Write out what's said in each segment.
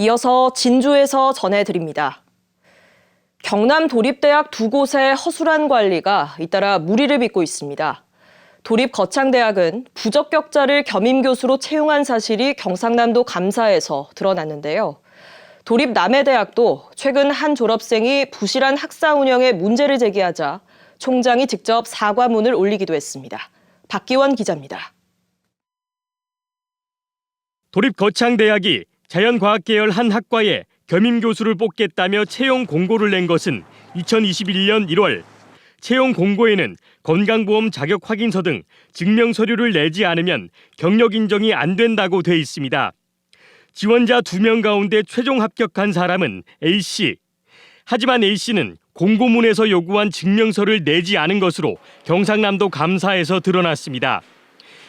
이어서 진주에서 전해드립니다. 경남 도립대학 두 곳의 허술한 관리가 잇따라 무리를 빚고 있습니다. 도립 거창대학은 부적격자를 겸임 교수로 채용한 사실이 경상남도 감사에서 드러났는데요. 도립 남해대학도 최근 한 졸업생이 부실한 학사 운영에 문제를 제기하자 총장이 직접 사과문을 올리기도 했습니다. 박기원 기자입니다. 도립 거창대학이 자연과학계열 한 학과에 겸임 교수를 뽑겠다며 채용 공고를 낸 것은 2021년 1월. 채용 공고에는 건강보험 자격 확인서 등 증명 서류를 내지 않으면 경력 인정이 안 된다고 돼 있습니다. 지원자 2명 가운데 최종 합격한 사람은 A씨. 하지만 A씨는 공고문에서 요구한 증명서를 내지 않은 것으로 경상남도 감사에서 드러났습니다.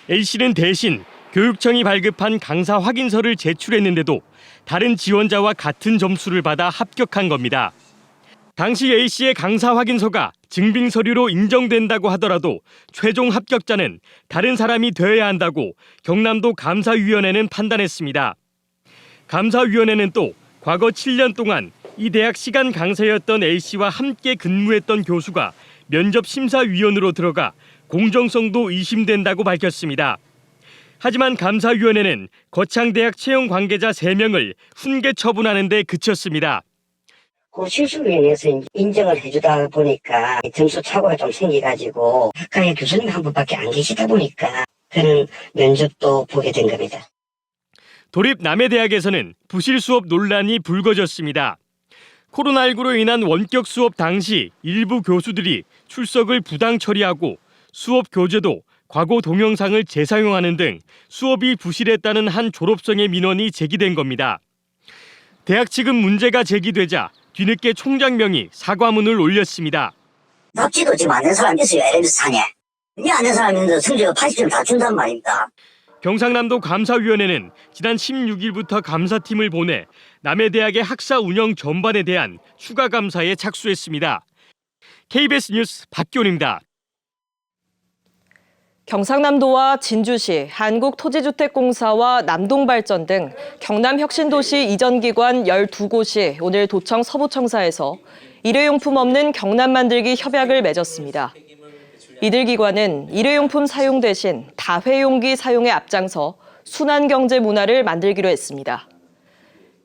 A씨는 대신 교육청이 발급한 강사 확인서를 제출했는데도 다른 지원자와 같은 점수를 받아 합격한 겁니다. 당시 A씨의 강사 확인서가 증빙 서류로 인정된다고 하더라도 최종 합격자는 다른 사람이 되어야 한다고 경남도 감사위원회는 판단했습니다. 감사위원회는 또 과거 7년 동안 이 대학 시간 강사였던 A씨와 함께 근무했던 교수가 면접 심사위원으로 들어가 공정성도 의심된다고 밝혔습니다. 하지만 감사위원회는 거창대학 채용 관계자 3명을 훈계 처분하는 데 그쳤습니다. 그 실수위원회에서 인정을 해주다 보니까 점수 착오가 좀 생겨가지고 학과에 교수님 한 분밖에 안 계시다 보니까 그런 면접도 보게 된 겁니다. 도립 남해대학에서는 부실 수업 논란이 불거졌습니다. 코로나19로 인한 원격 수업 당시 일부 교수들이 출석을 부당 처리하고 수업 교재도 과거 동영상을 재사용하는 등 수업이 부실했다는 한 졸업생의 민원이 제기된 겁니다. 대학 측은 문제가 제기되자 뒤늦게 총장명이 사과문을 올렸습니다. 납치도 지금 안된 사람이 있어요, LMS 상에. 이안된 사람이 있는데 성적을 80점 다 준단 말입니다. 경상남도 감사위원회는 지난 16일부터 감사팀을 보내 남해 대학의 학사 운영 전반에 대한 추가 감사에 착수했습니다. KBS 뉴스 박기훈입니다. 경상남도와 진주시, 한국토지주택공사와 남동발전 등 경남혁신도시 이전기관 12곳이 오늘 도청 서부청사에서 일회용품 없는 경남 만들기 협약을 맺었습니다. 이들 기관은 일회용품 사용 대신 다회용기 사용에 앞장서 순환경제 문화를 만들기로 했습니다.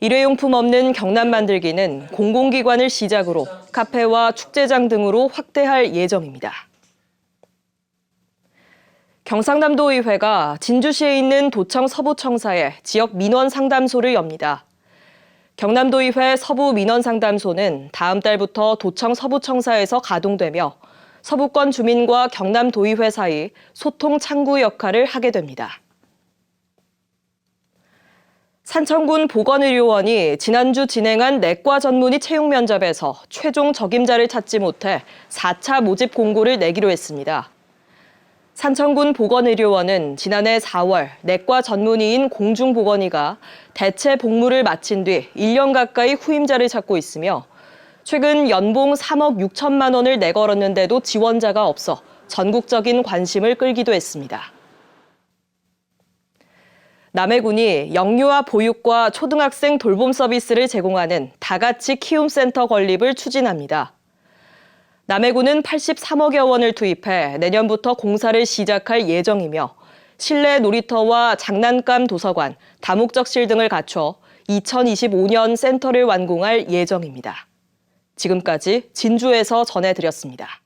일회용품 없는 경남 만들기는 공공기관을 시작으로 카페와 축제장 등으로 확대할 예정입니다. 경상남도의회가 진주시에 있는 도청 서부청사에 지역 민원 상담소를 엽니다. 경남도의회 서부 민원 상담소는 다음 달부터 도청 서부청사에서 가동되며 서부권 주민과 경남도의회 사이 소통 창구 역할을 하게 됩니다. 산청군 보건의료원이 지난주 진행한 내과 전문의 채용 면접에서 최종 적임자를 찾지 못해 4차 모집 공고를 내기로 했습니다. 산청군 보건의료원은 지난해 4월 내과 전문의인 공중보건의가 대체 복무를 마친 뒤 1년 가까이 후임자를 찾고 있으며 최근 연봉 3억 6천만 원을 내걸었는데도 지원자가 없어 전국적인 관심을 끌기도 했습니다. 남해군이 영유아 보육과 초등학생 돌봄 서비스를 제공하는 다같이 키움센터 건립을 추진합니다. 남해군은 83억여 원을 투입해 내년부터 공사를 시작할 예정이며 실내 놀이터와 장난감 도서관, 다목적실 등을 갖춰 2025년 센터를 완공할 예정입니다. 지금까지 진주에서 전해드렸습니다.